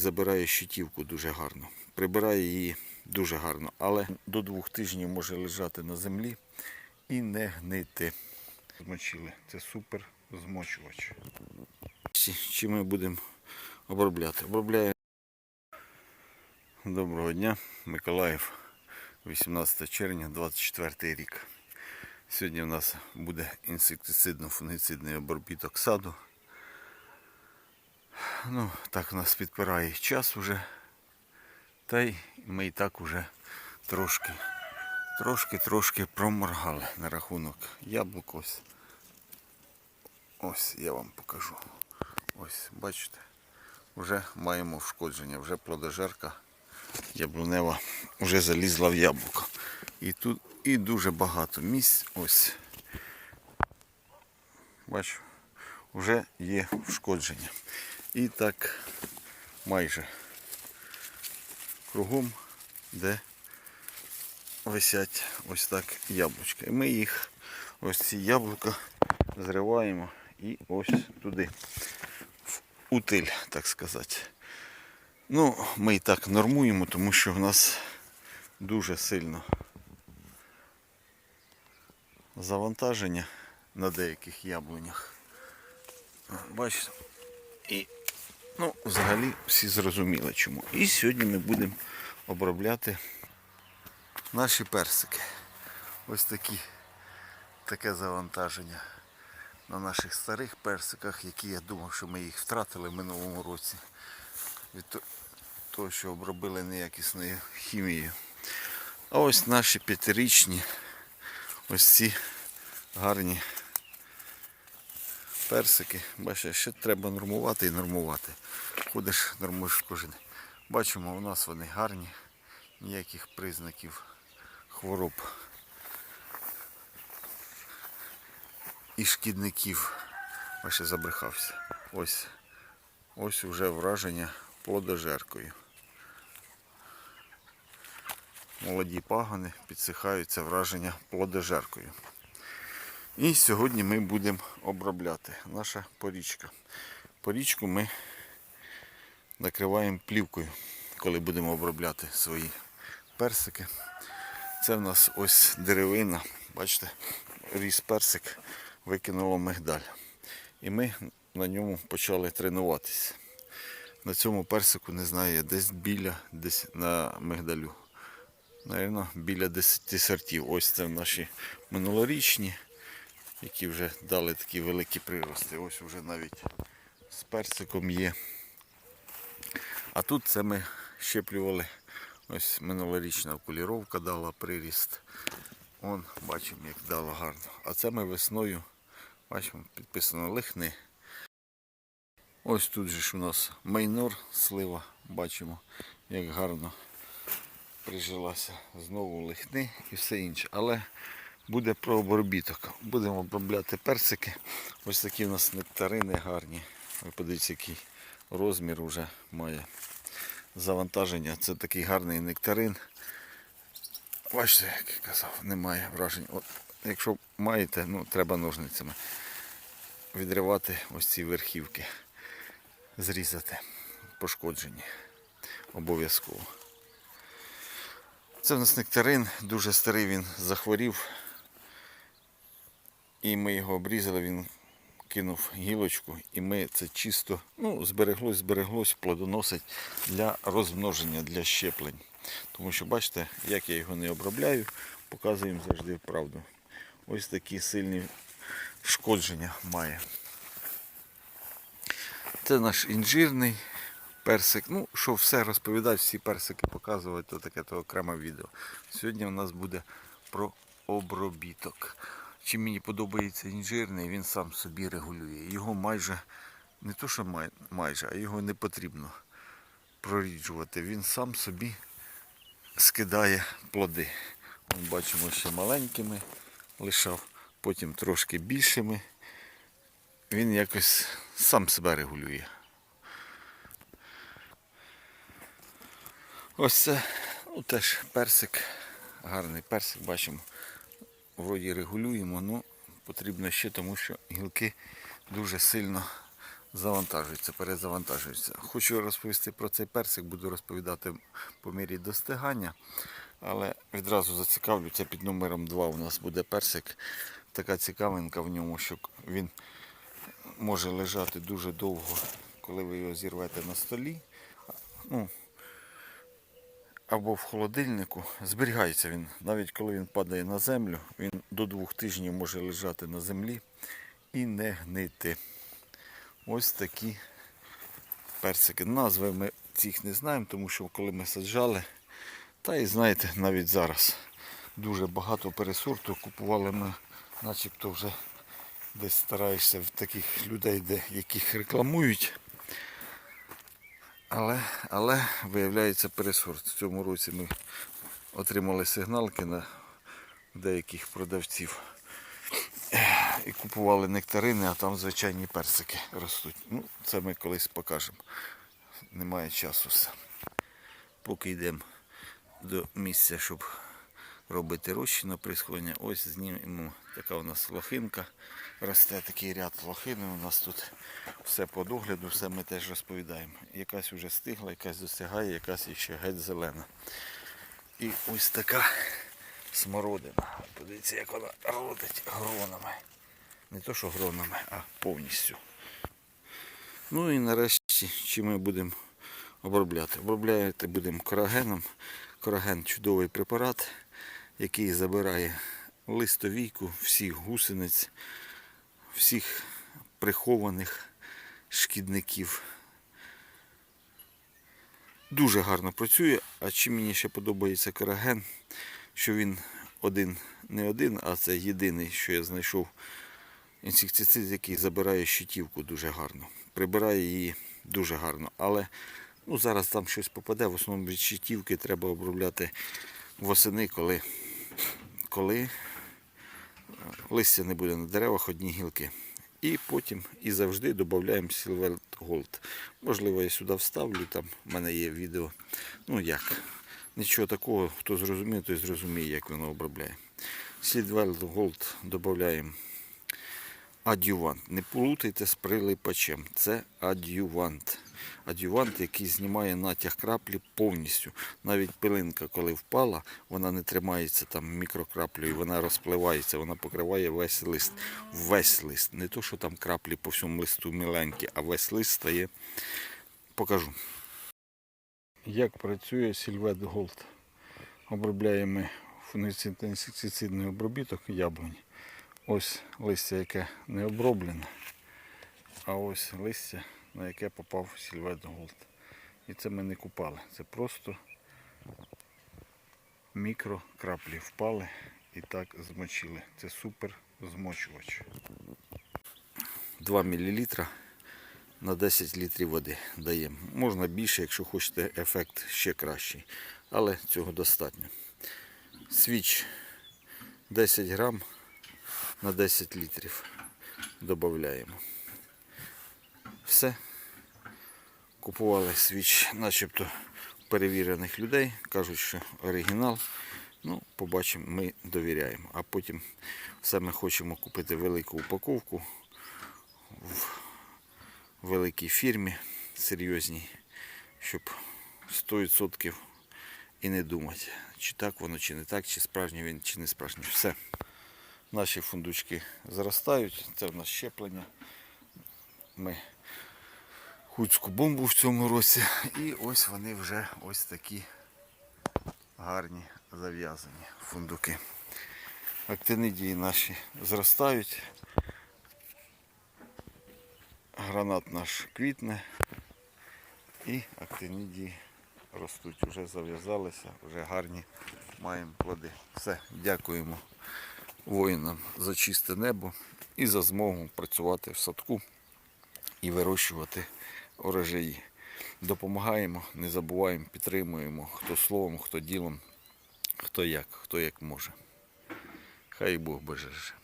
Забирає щитівку дуже гарно. Прибирає її дуже гарно, але до двох тижнів може лежати на землі і не гнити. Змочили. Це супер змочувач. Чим ми будемо обробляти? Обробляємо. Доброго дня, Миколаїв, 18 червня, 24 рік. Сьогодні у нас буде інсектицидно-фунгіцидний обробіток саду. Ну, так нас підпирає час уже. Та й ми і так уже трошки, трошки, трошки проморгали на рахунок яблук. Ось. Ось я вам покажу. Ось, бачите, вже маємо вшкодження, вже плодожерка яблунева вже залізла в яблуко. І тут і дуже багато місць. Ось. Бачу, вже є вшкодження. І так майже кругом, де висять ось так яблучка. І ми їх, ось ці яблука, зриваємо і ось туди, в утиль, так сказати. Ну, ми і так нормуємо, тому що в нас дуже сильно завантаження на деяких яблунях. Бачите? І ну, взагалі всі зрозуміли чому. І сьогодні ми будемо обробляти наші персики. Ось такі таке завантаження на наших старих персиках, які я думав, що ми їх втратили в минулому році. Від того, що обробили неякісною хімією. А ось наші п'ятирічні, ось ці гарні персики. Бачиш, ще треба нормувати і нормувати. Ходиш, нормуєш кожен. Бачимо, у нас вони гарні, ніяких признаків хвороб і шкідників. Бачиш, забрехався. Ось, ось уже враження плодожеркою. Молоді пагони підсихаються враження плодожеркою. І сьогодні ми будемо обробляти наша порічка. Порічку ми накриваємо плівкою, коли будемо обробляти свої персики. Це в нас ось деревина. Бачите, ріс персик, викинуло мигдаль. І ми на ньому почали тренуватися. На цьому персику, не знаю, десь біля, десь на мигдалю. Навірно, біля 10 сортів. Ось це наші минулорічні які вже дали такі великі прирости. Ось вже навіть з персиком є. А тут це ми щеплювали. Ось минулорічна окуліровка дала приріст. Вон, бачимо, як дала гарно. А це ми весною, бачимо, підписано лихни. Ось тут же ж у нас майнор слива, бачимо, як гарно прижилася знову лихни і все інше. Але буде про обробіток. Будемо обробляти персики. Ось такі у нас нектарини гарні. Ви подивіться, який розмір вже має завантаження. Це такий гарний нектарин. Бачите, як я казав, немає вражень. От, якщо маєте, ну треба ножницями відривати ось ці верхівки, зрізати, пошкоджені. Обов'язково. Це в нас нектарин, дуже старий він захворів. І ми його обрізали, він кинув гілочку, і ми це чисто ну, збереглось, збереглось, плодоносить для розмноження, для щеплень. Тому що бачите, як я його не обробляю, показуємо завжди правду. Ось такі сильні шкодження має. Це наш інжирний персик. Ну, що все розповідати, всі персики показувати, то таке то окреме відео. Сьогодні у нас буде про обробіток. Чим мені подобається інжирний, він сам собі регулює. Його майже, не то що май- майже, а його не потрібно проріджувати. Він сам собі скидає плоди. Ми бачимо, що маленькими лишав, потім трошки більшими. Він якось сам себе регулює. Ось це ну, теж персик, гарний персик, бачимо. Вроді регулюємо, але потрібно ще, тому що гілки дуже сильно завантажується, перезавантажується. Хочу розповісти про цей персик, буду розповідати по мірі достигання. Але відразу зацікавлю, це під номером 2 у нас буде персик. Така цікавинка в ньому, що він може лежати дуже довго, коли ви його зірвете на столі. Ну, або в холодильнику. Зберігається він. Навіть коли він падає на землю, він до двох тижнів може лежати на землі і не гнити. Ось такі персики. Назви ми цих не знаємо, тому що коли ми саджали, та і знаєте, навіть зараз дуже багато пересорту купували ми, начебто вже десь стараєшся в таких людей, де, яких рекламують. Але, але виявляється пересорт. В цьому році ми отримали сигналки на деяких продавців і купували нектарини, а там звичайні персики ростуть. Ну, це ми колись покажемо. Немає часу все. Поки йдемо до місця, щоб робити розчину присходення, ось знімемо така у нас лохинка. Росте такий ряд лохини. У нас тут все по догляду, все ми теж розповідаємо. Якась вже стигла, якась достигає, якась ще геть зелена. І ось така смородина. Подивіться, як вона родить гронами. Не то, що гронами, а повністю. Ну і нарешті, чи ми будемо обробляти? Обробляти будемо корагеном. Кораген чудовий препарат, який забирає листовійку всіх гусениць, всіх прихованих шкідників. Дуже гарно працює, а чим мені ще подобається кораген, що він один, не один, а це єдиний, що я знайшов інсектицид, який забирає щитівку дуже гарно. Прибирає її дуже гарно. Але ну, зараз там щось попаде, в основному від щитівки треба обробляти восени, коли, коли листя не буде на деревах, одні гілки. І потім і завжди додаємо Silver Gold. Можливо, я сюди вставлю, там в мене є відео. Ну як, нічого такого, хто зрозуміє, той зрозуміє, як воно обробляє. Silver Gold додаємо адювант. Не плутайте з прилипачем. Це адювант. Адювант, який знімає натяг краплі повністю. Навіть пилинка, коли впала, вона не тримається там мікрокраплею, вона розпливається, вона покриває весь лист. Весь лист. Не то, що там краплі по всьому листу міленькі, а весь лист стає. Покажу. Як працює Сільвет Голд? Обробляємо фунгіцидний обробіток яблунь. Ось листя, яке не оброблене, а ось листя, на яке попав сільвет голд. І це ми не купали. Це просто мікрокраплі впали і так змочили. Це супер змочувач. 2 мл на 10 літрів води даємо. Можна більше, якщо хочете ефект ще кращий. Але цього достатньо. Свіч 10 грам на 10 літрів додаємо. Все. Купували свіч начебто перевірених людей. Кажуть, що оригінал. Ну, побачимо, ми довіряємо. А потім все ми хочемо купити велику упаковку в великій фірмі серйозній, щоб 100% і не думати, чи так воно, чи не так, чи справжній він, чи не справжній. Все. Наші фундучки зростають, це в нас щеплення. Ми хуцьку бомбу в цьому році. І ось вони вже ось такі гарні зав'язані фундуки. Актинидії наші зростають. Гранат наш квітне і актинидії ростуть, вже зав'язалися, вже гарні маємо плоди. Все, дякуємо воїнам за чисте небо і за змогу працювати в садку і вирощувати урожаї. Допомагаємо, не забуваємо, підтримуємо, хто словом, хто ділом, хто як, хто як може. Хай Бог береже.